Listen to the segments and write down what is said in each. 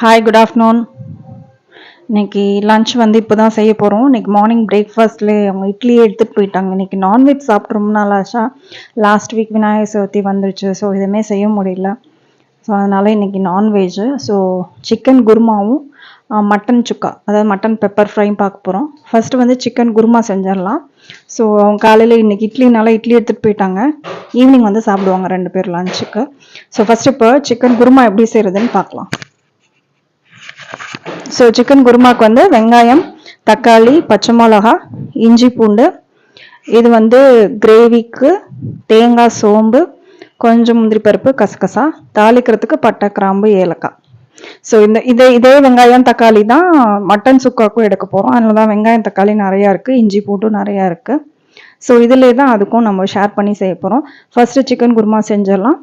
Hi good afternoon இன்னைக்கு lunch வந்து இப்போ தான் செய்ய போகிறோம் இன்னைக்கு மார்னிங் பிரேக்ஃபாஸ்ட்லேயே அவங்க இட்லியே எடுத்துகிட்டு போயிட்டாங்க. இன்னைக்கு நான்வெஜ் சாப்பிட்டு ரொம்ப நாள் ஆச்சா லாஸ்ட் வீக் விநாயகர் சதுர்த்தி வந்துருச்சு. ஸோ எதுவுமே செய்ய முடியல. ஸோ அதனால் இன்னைக்கு நான்வெஜ்ஜு ஸோ சிக்கன் குருமாவும் மட்டன் சுக்கா அதாவது மட்டன் பெப்பர் ஃப்ரையும் பார்க்க போகிறோம் ஃபஸ்ட்டு வந்து சிக்கன் குருமா செஞ்சிடலாம். ஸோ அவங்க காலையில் இன்னைக்கு இட்லினால இட்லி எடுத்துகிட்டு போயிட்டாங்க. ஈவினிங் வந்து சாப்பிடுவாங்க ரெண்டு பேர் லஞ்சுக்கு ஸோ ஃபஸ்ட்டு இப்போ சிக்கன் குருமா எப்படி செய்கிறதுன்னு பார்க்கலாம். ஸோ சிக்கன் குருமாக்கு வந்து வெங்காயம் தக்காளி பச்சை மிளகா இஞ்சி பூண்டு. இது வந்து கிரேவிக்கு தேங்காய் சோம்பு கொஞ்சம் முந்திரி பருப்பு கசகசா. தாளிக்கிறதுக்கு பட்டை கிராம்பு ஏலக்காய். ஸோ இந்த இதே இதே வெங்காயம் தக்காளி தான் மட்டன் சுக்காக்கும் எடுக்க போகிறோம் அதனால தான் வெங்காயம் தக்காளி நிறையா இருக்குது இஞ்சி பூண்டும் நிறையா இருக்குது ஸோ இதிலே தான் அதுக்கும் நம்ம ஷேர் பண்ணி செய்ய போகிறோம் ஃபஸ்ட்டு சிக்கன் குருமா செஞ்சிடலாம்.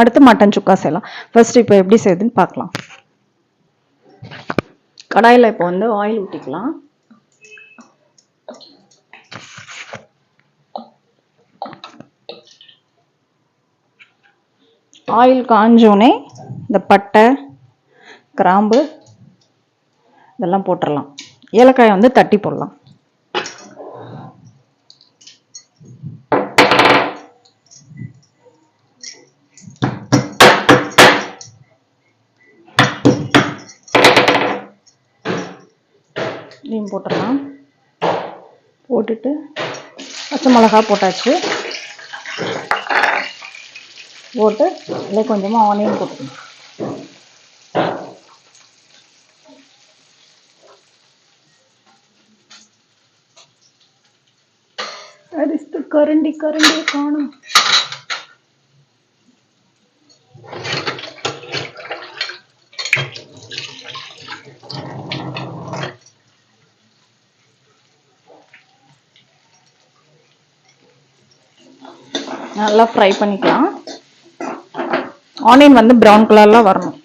அடுத்து மட்டன் சுக்கா செய்யலாம். ஃபஸ்ட்டு இப்போ எப்படி செய்யுதுன்னு பார்க்கலாம். கடாயில் இப்போ வந்து ஆயில் ஊற்றிக்கலாம் ஆயில் காஞ்சோடனே இந்த பட்டை கிராம்பு இதெல்லாம் போட்டுடலாம் ஏலக்காயை வந்து தட்டி போடலாம் இதையும் போட்டுடலாம் போட்டுட்டு பச்சை மிளகா போட்டாச்சு. போட்டு இல்லை கொஞ்சமாக ஆனியன் போட்டுக்கணும். அரிஸ்து கரண்டி கரண்டி காணும். நல்லா ஃப்ரை பண்ணிக்கலாம். ஆனியன் வந்து ப்ரௌன் கலரில் வரணும்.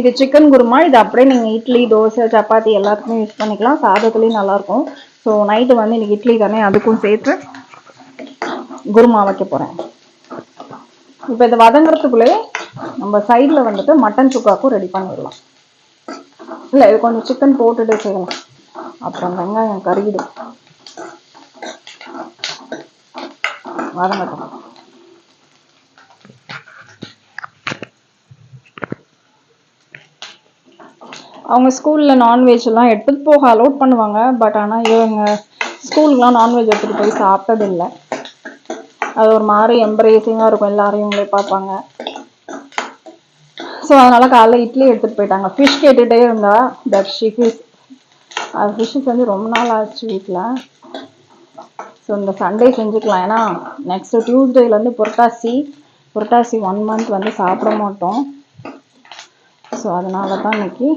இது சிக்கன் குருமா. இது அப்படியே நீங்கள் இட்லி தோசை சப்பாத்தி எல்லாத்துக்குமே யூஸ் பண்ணிக்கலாம். சாதத்துலேயும் நல்லாயிருக்கும் ஸோ நைட்டு வந்து இன்னைக்கு இட்லி தானே அதுக்கும் சேர்த்து குருமா வைக்க போகிறேன் இப்போ இதை வதங்குறதுக்குள்ளே நம்ம சைடில் வந்துட்டு மட்டன் சுக்காக்கும் ரெடி பண்ணிடலாம். இல்லை இது கொஞ்சம் சிக்கன் போட்டுட்டு செய்யலாம். அப்புறம் வெங்காயம் கருகிடும் வதங்கட்டும். அவங்க ஸ்கூலில் நான்வெஜ் எல்லாம் எடுத்துகிட்டு போக அலோட் பண்ணுவாங்க. பட் ஆனால் இவங்க ஸ்கூலுக்குலாம் நான்வெஜ் எடுத்துகிட்டு போய் சாப்பிட்டதில்லை. அது ஒரு மாதிரி எம்ப்ரேசிங்காக இருக்கும். எல்லாரையும் இவங்களே பார்ப்பாங்க. ஸோ அதனால் காலைல இட்லி எடுத்துகிட்டு போயிட்டாங்க. ஃபிஷ் கேட்டுகிட்டே இருந்தா தர்ஷி ஃபிஷ் அது ஃபிஷ்ஷு செஞ்சு ரொம்ப நாள் ஆச்சு வீட்டில் ஸோ இந்த சண்டே செஞ்சுக்கலாம். ஏன்னா நெக்ஸ்ட் டியூஸ்டேலேருந்து புரட்டாசி. புரட்டாசி ஒன் மந்த் வந்து சாப்பிட மாட்டோம். ஸோ அதனால தான் இன்னைக்கு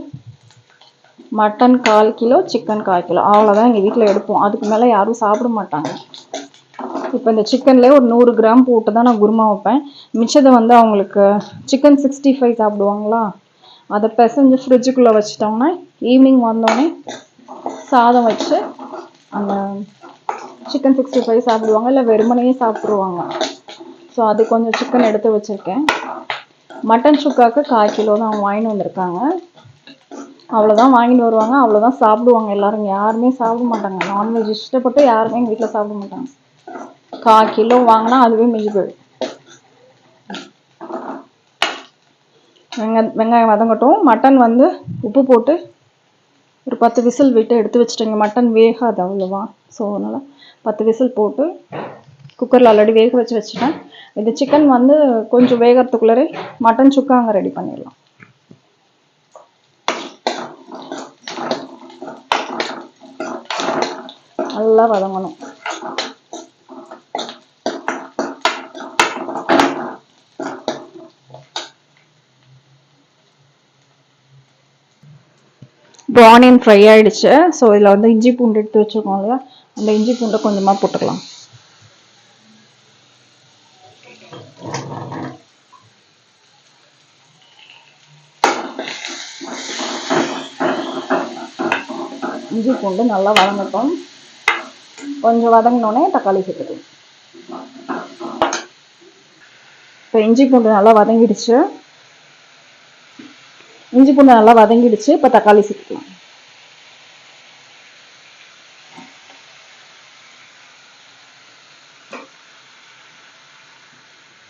மட்டன் கால் கிலோ சிக்கன் கால் கிலோ. அவ்வளோதான் எங்கள் வீட்டில் எடுப்போம். அதுக்கு மேலே யாரும் சாப்பிட மாட்டாங்க. இப்போ இந்த சிக்கன்லேயே ஒரு நூறு கிராம் போட்டு தான் நான் குருமா வைப்பேன். மிச்சத்தை வந்து அவங்களுக்கு சிக்கன் சிக்ஸ்டி ஃபைவ் சாப்பிடுவாங்களா? அதை பிசைஞ்சு ஃப்ரிட்ஜுக்குள்ளே வச்சிட்டோம்னா ஈவினிங் வந்தோடனே சாதம் வச்சு அந்த சிக்கன் சிக்ஸ்டி ஃபைவ் சாப்பிடுவாங்க இல்லை வெறுமனையே சாப்பிட்ருவாங்க ஸோ அது கொஞ்சம் சிக்கன் எடுத்து வச்சுருக்கேன். மட்டன் சுக்காவுக்கு கால் கிலோ தான் அவங்க வாங்கிட்டு வந்திருக்காங்க. அவ்வளோதான் வாங்கிட்டு வருவாங்க அவ்வளோதான் சாப்பிடுவாங்க. எல்லாரும் யாருமே சாப்பிட மாட்டாங்க. நான்வெஜ் இஷ்டப்பட்டு யாருமே எங்கள் வீட்டில் சாப்பிட மாட்டாங்க. கால் கிலோ வாங்கினா அதுவே மிஞ்சி போயிடும். வெங்க வெங்காயம் வதங்கட்டும். மட்டன் வந்து உப்பு போட்டு ஒரு பத்து விசில் விட்டு எடுத்து வச்சுட்டேங்க. மட்டன் வேகாது அவ்வளோவா. ஸோ அதனால் பத்து விசில் போட்டு குக்கரில் ஆல்ரெடி வேக வச்சு வச்சுட்டேன். இந்த சிக்கன் வந்து கொஞ்சம் வேகிறதுக்குள்ளே மட்டன் சுக்கா அங்கே ரெடி பண்ணிடலாம். நல்லா வதங்கணும். இப்போ ஆனியன் ஃப்ரை ஆகிடுச்சு ஸோ இதில் வந்து இஞ்சி பூண்டு எடுத்து வச்சுருக்கோம் இல்லையா? அந்த இஞ்சி பூண்டை கொஞ்சமாக போட்டுக்கலாம். இஞ்சி பூண்டு நல்லா வதங்கட்டும். கொஞ்சம் வதங்கினோடனே தக்காளி சேர்த்துக்கலாம். இப்போ இஞ்சி பூண்டு நல்லா வதங்கிடுச்சு. இஞ்சி பூண்டு நல்லா வதங்கிடுச்சு இப்போ தக்காளி சேர்த்துக்கலாம்.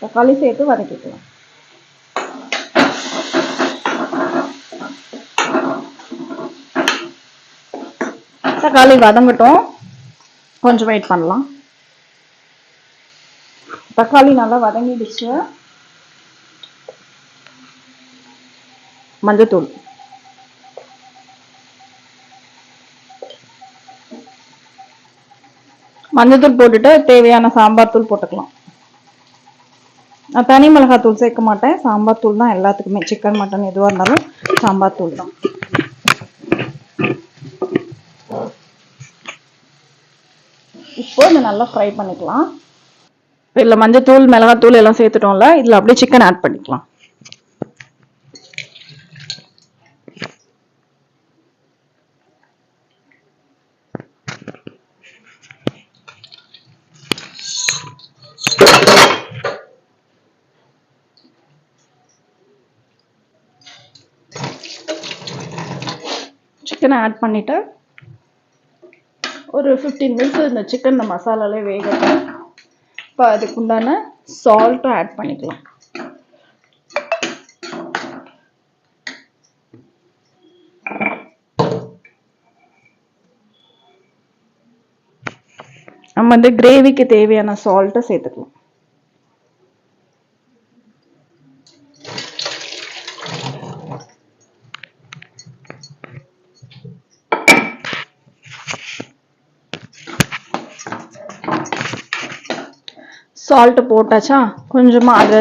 தக்காளி சேர்த்து வதக்கிக்கலாம். தக்காளி வதங்கட்டும். கொஞ்சம் வெயிட் பண்ணலாம். தக்காளி நல்லா வதங்கிடுச்சு. மஞ்சத்தூள். மஞ்சத்தூள் போட்டுட்டு தேவையான சாம்பார் தூள் போட்டுக்கலாம். நான் தனி மிளகாத்தூள் சேர்க்க மாட்டேன். சாம்பார் தூள் தான் எல்லாத்துக்குமே. சிக்கன் மட்டன் எதுவாக இருந்தாலும் சாம்பார் தூள் தான். இப்போ இதை நல்லா ஃப்ரை பண்ணிக்கலாம். இதில் மஞ்சத்தூள் மிளகாத்தூள் எல்லாம் சேர்த்துட்டோம்ல இதில் அப்படியே சிக்கன் ஆட் பண்ணிக்கலாம். சிக்கனை ஆட் பண்ணிவிட்டு ஒரு ஃபிஃப்டீன் மினிட்ஸ் இந்த சிக்கன் இந்த மசாலாலே வேகட்டும். இப்போ அதுக்கு உண்டான சால்ட்டும் ஆட் பண்ணிக்கலாம். நம்ம வந்து கிரேவிக்கு தேவையான சால்ட்டை சேர்த்துக்கலாம். சால்ட்டு போட்டாச்சா? கொஞ்சமாக அது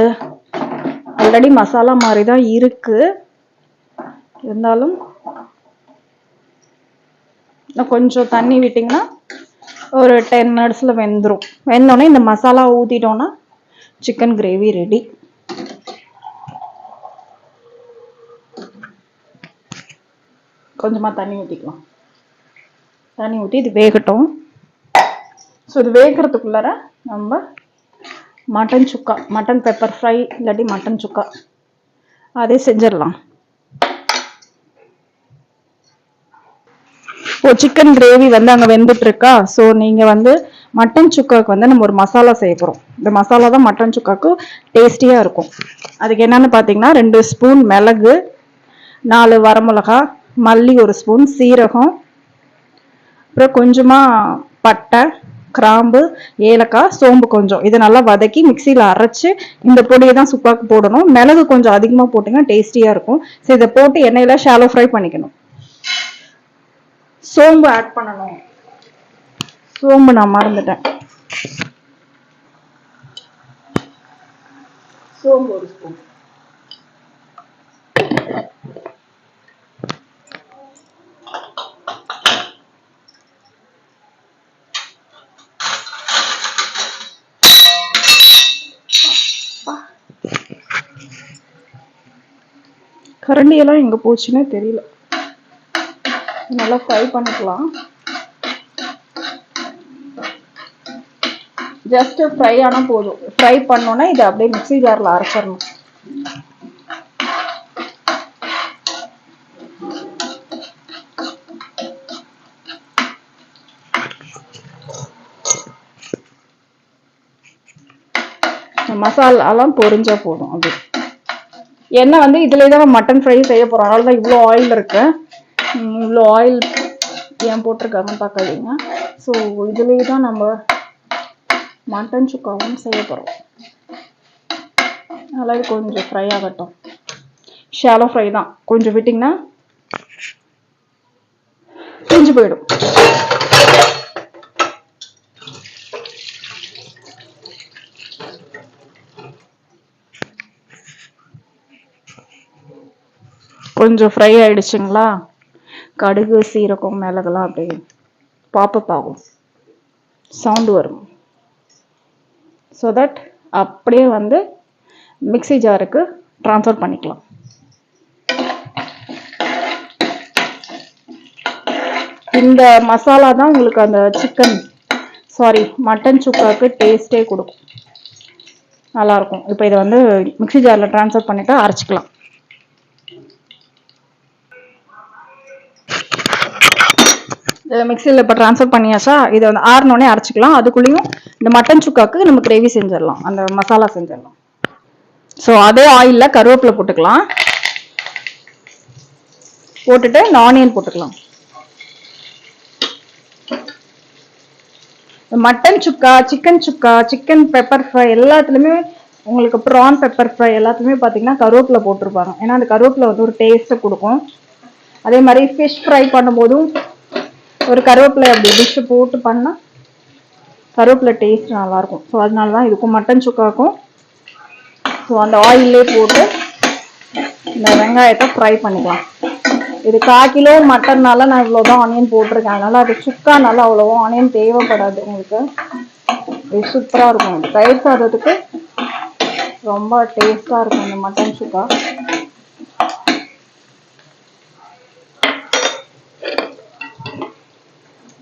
ஆல்ரெடி மசாலா மாதிரி தான் இருக்கு. இருந்தாலும் இன்னும் கொஞ்சம் தண்ணி விட்டிங்கன்னா ஒரு டென் மினிட்ஸில் வெந்துடும் வெந்தோடனே இந்த மசாலா ஊற்றிட்டோன்னா சிக்கன் கிரேவி ரெடி கொஞ்சமாக தண்ணி ஊற்றிக்கலாம் தண்ணி ஊற்றி இது வேகட்டும். ஸோ இது வேகிறதுக்குள்ளார நம்ம mutton chukka mutton pepper fry இல்லாட்டி மட்டன் சுக்கா. அதே செஞ்சிடலாம். இப்போ சிக்கன் கிரேவி வந்து அங்கே வெந்துட்டு இருக்கா ஸோ நீங்கள் வந்து மட்டன் சுக்காவுக்கு வந்து நம்ம ஒரு மசாலா செய்ய போகிறோம் இந்த மசாலா தான் மட்டன் சுக்காவுக்கு டேஸ்டியாக இருக்கும். அதுக்கு என்னென்னு பார்த்தீங்கன்னா ரெண்டு ஸ்பூன் மிளகு நாலு வரமிளகா மல்லி ஒரு ஸ்பூன் சீரகம் அப்புறம் கொஞ்சமாக பட்டை கிராம்பு ஏலக்காய் சோம்பு கொஞ்சம். இதை நல்லா வதக்கி மிக்சியில் அரைச்சி இந்த பொடியை தான் சுப்பாக்கு போடணும். மிளகு கொஞ்சம் அதிகமாக போட்டிங்கன்னா டேஸ்டியாக இருக்கும். ஸோ இதை போட்டு எண்ணெயில் ஷாலோ ஃப்ரை பண்ணிக்கணும். சோம்பு ஆட் பண்ணணும். சோம்பு நான் மறந்துட்டேன். சோம்பு ஒரு ஸ்பூன் கரண்டியெல்லாம் எங்கே போச்சுன்னே தெரியல. நல்லா ஃப்ரை பண்ணிக்கலாம். ஜஸ்ட் ஃப்ரை ஆனால் போதும். ஃப்ரை பண்ணோன்னா இதை அப்படியே மிக்ஸி ஜாரில் அரைச்சிடணும். மசாலாலாம் பொரிஞ்சா போதும் அப்படி எண்ணெய் வந்து இதுலேயே தான் மட்டன் ஃப்ரை செய்ய போகிறோம் அதனால தான் இவ்வளோ ஆயில் இருக்கு. இவ்வளோ ஆயில் ஏன் போட்டிருக்காங்கன்னு பார்க்காதீங்க. ஸோ இதுலேயே தான் நம்ம மட்டன் சுக்காவும் செய்ய போகிறோம் அதனால் இது கொஞ்சம் ஃப்ரை ஆகட்டும். ஷாலோ ஃப்ரை தான். கொஞ்சம் விட்டிங்கன்னா செஞ்சு போயிடும். கொஞ்சம் ஃப்ரை ஆயிடுச்சுங்களா? கடுகு சீரகம் மிளகுலாம் அப்படியே பாப்பப் ஆகும். சவுண்டு வரும். ஸோ தட் அப்படியே வந்து மிக்ஸி ஜாருக்கு ட்ரான்ஸ்ஃபர் பண்ணிக்கலாம். இந்த மசாலா தான் உங்களுக்கு அந்த சிக்கன் சாரி மட்டன் சுக்காவுக்கு டேஸ்ட்டே கொடுக்கும். நல்லாயிருக்கும். இப்போ இதை வந்து மிக்ஸி ஜாரில் ட்ரான்ஸ்ஃபர் பண்ணிவிட்டு அரைச்சிக்கலாம். மிக்சியில் இப்போ ட்ரான்ஸ்ஃபர் பண்ணியாச்சா? இதை வந்து ஆறினோடனே அரைச்சிக்கலாம். அதுக்குள்ளேயும் இந்த மட்டன் சுக்காவுக்கு நம்ம கிரேவி செஞ்சிடலாம். அந்த மசாலா செஞ்சிடலாம். ஸோ அதே ஆயிலில் கருவேப்பிலை போட்டுக்கலாம். போட்டுட்டு இந்த ஆனியன் போட்டுக்கலாம். Mutton chukka chicken chukka chicken pepper fry எல்லாத்துலேயுமே உங்களுக்கு ப்ரான் பெப்பர் ஃப்ரை எல்லாத்துலேயுமே பார்த்தீங்கன்னா கருவேப்பிலை போட்டிருப்பாங்க. ஏன்னா அந்த கருவேப்பிலை வந்து ஒரு டேஸ்ட்டை கொடுக்கும். அதே மாதிரி ஃபிஷ் ஃப்ரை பண்ணும்போதும் ஒரு கருவேப்பிலை அப்படி டிஷ்ஷு போட்டு பண்ணால் கருவேப்பிலை டேஸ்ட் நல்லாயிருக்கும். ஸோ அதனால தான் இதுக்கும் மட்டன் சுக்காக்கும். ஸோ அந்த ஆயிலே போட்டு இந்த வெங்காயத்தை ஃப்ரை பண்ணிக்கலாம். இது கால் கிலோ மட்டன்னால நான் இவ்வளோ தான் ஆனியன் போட்டிருக்கேன். அதனால் அது சுக்கானால அவ்வளோவா ஆனியன் தேவைப்படாது உங்களுக்கு. இது சூப்பராக இருக்கும். தயிர் சாதத்துக்கு ரொம்ப டேஸ்ட்டாக இருக்கும் இந்த mutton chukka.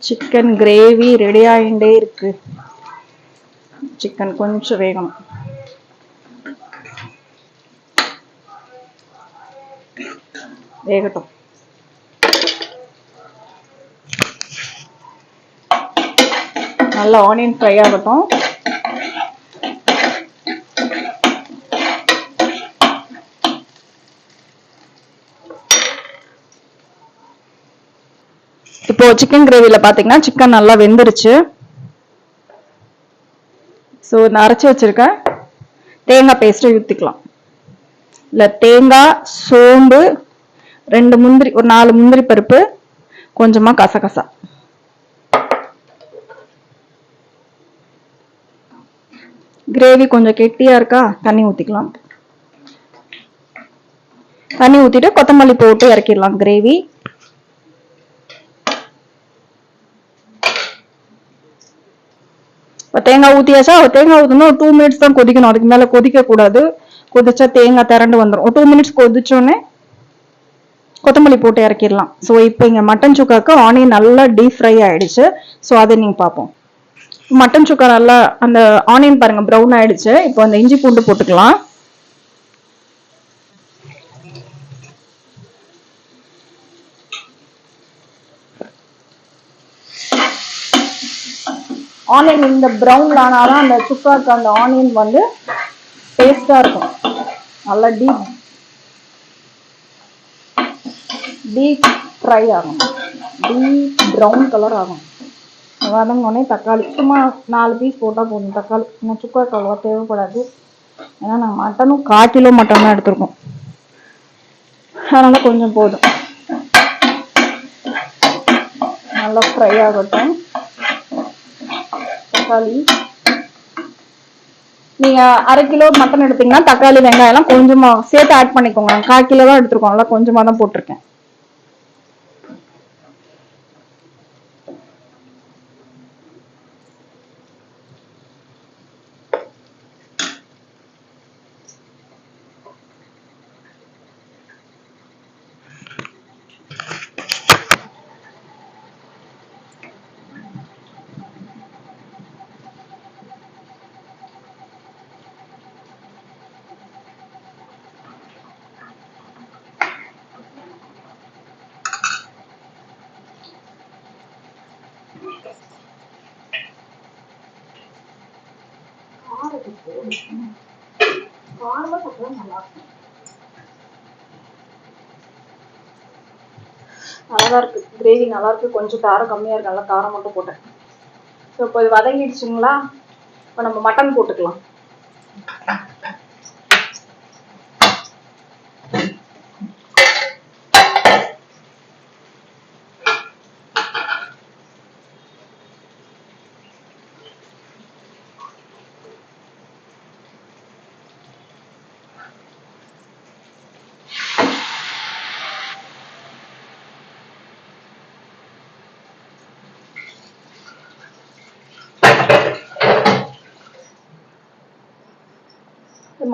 Chicken gravy ready ஆகிட்டே இருக்கு. சிக்கன் கொஞ்சம் வேகணும். வேகட்டும். நல்லா ஆனியன் ஃப்ரை ஆகட்டும். இப்போ சிக்கன் கிரேவில பாத்தீங்கன்னா சிக்கன் நல்லா வெந்துருச்சு. ஸோ நான் அரைச்சி வச்சிருக்கேன். தேங்காய் பேஸ்ட்டை ஊற்றிக்கலாம் இல்லை தேங்காய் சோம்பு ரெண்டு முந்திரி ஒரு நாலு முந்திரி பருப்பு கொஞ்சமாக கசகசா. கிரேவி கொஞ்சம் கெட்டியா இருக்கா? தண்ணி ஊற்றிக்கலாம் தண்ணி ஊற்றிட்டு கொத்தமல்லி போட்டு இறக்கிடலாம் கிரேவி தேங்காய் ஊற்றியாச்சா தேங்காய் ஊற்றணும் ஒரு டூ மினிட்ஸ் தான் கொதிக்கணும். அதுக்கு மேலே கொதிக்கக்கூடாது. கொதிச்சா தேங்காய் திரண்டு வந்துடும் ஒரு டூ மினிட்ஸ் கொதிச்சோடனே கொத்தமல்லி போட்டு இறக்கிடலாம். ஸோ இப்போ இங்கே மட்டன் சுக்காக்கு ஆனியன் நல்லா டீப் ஃப்ரை ஆகிடுச்சு ஸோ அதை நீங்கள் பார்ப்போம். மட்டன் சுக்கா நல்லா அந்த ஆனியன் பாருங்க ப்ரௌன் ஆகிடுச்சு இப்போ அந்த இஞ்சி பூண்டு போட்டுக்கலாம். ஆனியன் இந்த ப்ரௌன் தான் அந்த சுக்காக்கு அந்த ஆனியன் வந்து டேஸ்டாக இருக்கும். நல்லா டீப் டீப் ஃப்ரை ஆகும். டீப் ப்ரௌன் கலர் ஆகும். வதங்கினோடனே தக்காளி. சும்மா நாலு பீஸ் போட்டால் போதும். தக்காளி. இன்னும் சுக்காக்கு அவ்வளோவா தேவைப்படாது. ஏன்னா நாங்கள் மட்டனும் கால் கிலோ மட்டன் தான் எடுத்திருக்கோம். அதனால் கொஞ்சம் போதும். நல்லா ஃப்ரை ஆகட்டும். தக்காளி. நீங்க அரை கிலோ மட்டன் எடுத்தீங்கன்னா தக்காளி வெங்காயம் எல்லாம் கொஞ்சமா சேர்த்து ஆட் பண்ணிக்கோங்க. கால் கிலோ தான் எடுத்திருக்கோம் அதெல்லாம் கொஞ்சமாக தான் போட்டிருக்கேன். நல்லா இருக்கு. கிரேவி நல்லா இருக்கு கொஞ்சம் காரம் கம்மியா இருக்கு. நல்லா காரம் மட்டும் போட்டேன். இப்போ இது வதங்கிடுச்சுங்களா? இப்போ நம்ம மட்டன் போட்டுக்கலாம்.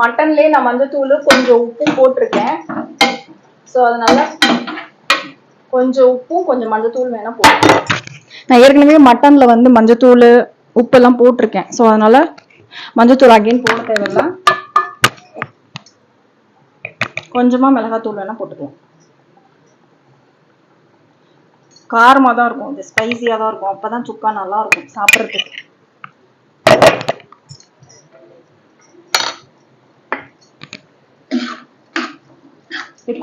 மட்டன்லேயே நான் மஞ்சத்தூள் கொஞ்சம் உப்பும் போட்டிருக்கேன். ஸோ அதனால கொஞ்சம் உப்பும் கொஞ்சம் மஞ்சத்தூள் வேணா போட்டுக்கலாம். நான் ஏற்கனவே மட்டன்ல வந்து மஞ்சத்தூள் உப்பெல்லாம் போட்டிருக்கேன். ஸோ அதனால மஞ்சத்தூள் அகைன் போட தேவையில்ல. கொஞ்சமாக மிளகாத்தூள் வேணால் போட்டுக்கலாம். காரமாக தான் இருக்கும். இது ஸ்பைசியாக தான் இருக்கும். அப்போ தான் சுக்கா நல்லா இருக்கும் சாப்பிட்றதுக்கு.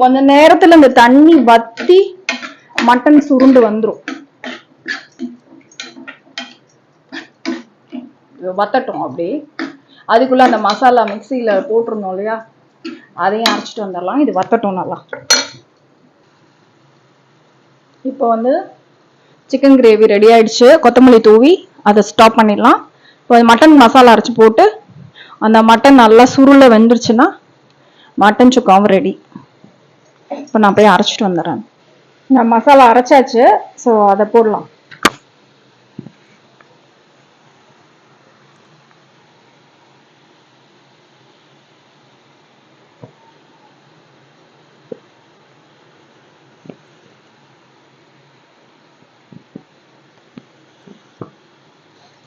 கொஞ்ச நேரத்துல இந்த தண்ணி வத்தி மட்டன் சுருண்டு வந்துரும். வத்தட்டும் அப்படியே. அதுக்குள்ள அந்த மசாலா மிக்சியில போட்டிருந்தோம் இல்லையா? அதையும் அரைச்சிட்டு வந்துடலாம். இது வத்தட்டும் நல்லா. இப்போ வந்து சிக்கன் கிரேவி ரெடி ஆயிடுச்சு. கொத்தமல்லி தூவி அதை ஸ்டாப் பண்ணிடலாம். இப்போ மட்டன் மசாலா அரைச்சி போட்டு அந்த மட்டன் நல்லா சுருளை வெந்துருச்சுன்னா மட்டன் சுக்காவும் ரெடி இப்போ நான் போய் அரைச்சிட்டு வந்துடுறேன். நான் மசாலா அரைச்சாச்சு ஸோ அதை போடலாம்.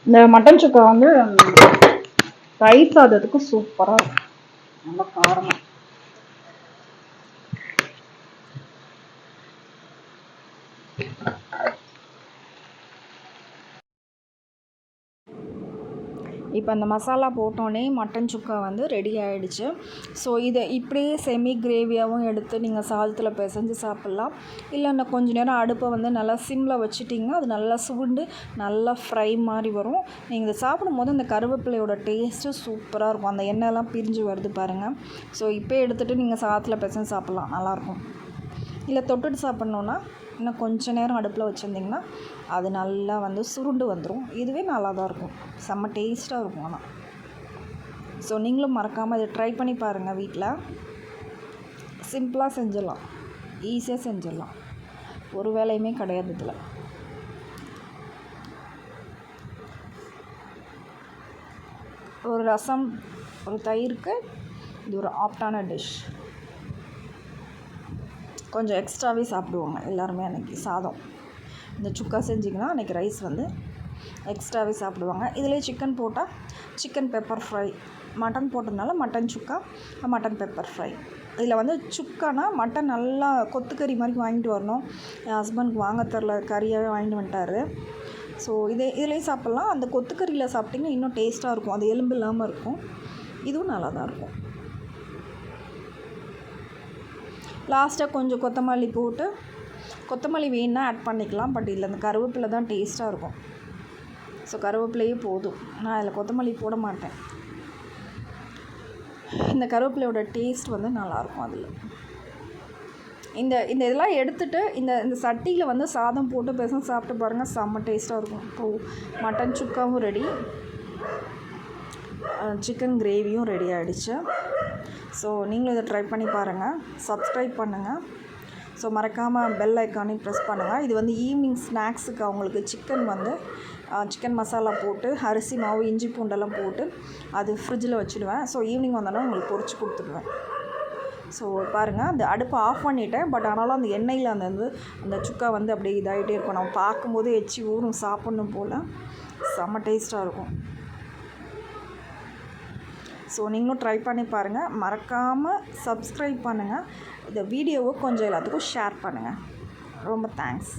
இந்த மட்டன் சுக்கா வந்து தயிர் சாதத்துக்கு சூப்பராக இருக்கும் நல்ல காரமாக இப்போ அந்த மசாலா போட்டோன்னே மட்டன் சுக்கா வந்து ரெடி ஆகிடுச்சு ஸோ இதை இப்படியே செமி கிரேவியாகவும் எடுத்து நீங்கள் சாதத்தில் பிசைஞ்சு சாப்பிட்லாம். இல்லைன்னா கொஞ்ச நேரம் அடுப்பை வந்து நல்லா சிம்மில் வச்சுட்டிங்கன்னா அது நல்லா சுண்டு நல்லா ஃப்ரை மாதிரி வரும். நீங்கள் இதை சாப்பிடும்போது அந்த கருவேப்பிலையோட டேஸ்ட்டு சூப்பராக இருக்கும். அந்த எண்ணெய்லாம் பிரிஞ்சு வருது பாருங்கள் ஸோ இப்போ எடுத்துகிட்டு நீங்கள் சாதத்தில் பிசைஞ்சு சாப்பிட்லாம். நல்லாயிருக்கும். இல்லை தொட்டுட்டு சாப்பிட்ணுன்னா இன்னும் கொஞ்ச நேரம் அடுப்பில் வச்சுருந்திங்கன்னா அது நல்லா வந்து சுருண்டு வந்துடும் இதுவே நல்லா தான் இருக்கும். செம்ம டேஸ்ட்டாக இருக்கும் ஆனால் ஸோ நீங்களும் மறக்காமல் இதை ட்ரை பண்ணி பாருங்கள் வீட்டில் சிம்பிளாக செஞ்சிடலாம். ஈஸியாக செஞ்சிடலாம். ஒரு வேலையுமே கிடையாது இதில். ஒரு ரசம் ஒரு தயிருக்கு இது ஒரு ஆப்டான டிஷ் கொஞ்சம் எக்ஸ்ட்ராவே சாப்பிடுவாங்க எல்லாருமே அன்றைக்கி சாதம். இந்த சுக்கா செஞ்சிங்கன்னா அன்றைக்கி ரைஸ் வந்து எக்ஸ்ட்ராவே சாப்பிடுவாங்க. இதிலே சிக்கன் போட்டால் சிக்கன் பெப்பர் ஃப்ரை மட்டன் போட்டதுனால mutton chukka mutton pepper fry இதில் வந்து சுக்கானா மட்டன் நல்லா கொத்துக்கறி மாதிரி வாங்கிட்டு வரணும். என் ஹஸ்பண்ட்க்கு வாங்க தெரில கறியாகவே வாங்கிட்டு வந்துட்டாரு. ஸோ இதே இதிலே சாப்பிட்லாம். அந்த கொத்துக்கறியில் சாப்பிட்டிங்கன்னா இன்னும் டேஸ்ட்டாக இருக்கும். அது எலும்பு இல்லாமல் இருக்கும். இதுவும் நல்லா தான் இருக்கும். லாஸ்ட்டாக கொஞ்சம் கொத்தமல்லி போட்டு கொத்தமல்லி வேணுன்னா ஆட் பண்ணிக்கலாம் பட் இதில் அந்த கருவேப்பிலை தான் டேஸ்ட்டாக இருக்கும். ஸோ கருவேப்பிலையே போதும். நான் அதில் கொத்தமல்லி போட மாட்டேன். இந்த கருவேப்பிலையோட டேஸ்ட் வந்து நல்லாயிருக்கும் அதில். இந்த இந்த இதெல்லாம் எடுத்துகிட்டு இந்த இந்த சட்டியில் வந்து சாதம் போட்டு பேச சாப்பிட்டு பாருங்கள் செம்ம டேஸ்ட்டாக இருக்கும். இப்போது மட்டன் சுக்காவும் ரெடி சிக்கன் கிரேவியும் ரெடி ஆகிடுச்சு ஸோ நீங்களும் இதை ட்ரை பண்ணி பாருங்கள் சப்ஸ்கிரைப் பண்ணுங்கள் ஸோ மறக்காமல் பெல் ஐக்கானையும் ப்ரெஸ் பண்ணுங்கள் இது வந்து ஈவினிங் ஸ்நாக்ஸுக்கு அவங்களுக்கு சிக்கன் வந்து சிக்கன் மசாலா போட்டு அரிசி மாவு இஞ்சி பூண்டெல்லாம் போட்டு அது ஃப்ரிட்ஜில் வச்சுடுவேன். ஸோ ஈவினிங் வந்தோடனே உங்களுக்கு பொறிச்சு கொடுத்துடுவேன். ஸோ பாருங்கள் அந்த அடுப்பை ஆஃப் பண்ணிட்டேன். பட் ஆனாலும் அந்த எண்ணெயில் அந்த வந்து அந்த சுக்கா வந்து அப்படியே இதாகிட்டே இருக்கும். நம்ம பார்க்கும்போது எச்சி ஊறும் சாப்பிட்ணும் போல். செம்ம டேஸ்ட்டாக இருக்கும். ஸோ நீங்களும் ட்ரை பண்ணி பாருங்கள் மறக்காமல் சப்ஸ்கிரைப் பண்ணுங்கள் இந்த வீடியோவை கொஞ்சம் எல்லாத்துக்கும் ஷேர் பண்ணுங்கள் ரொம்ப தேங்க்ஸ்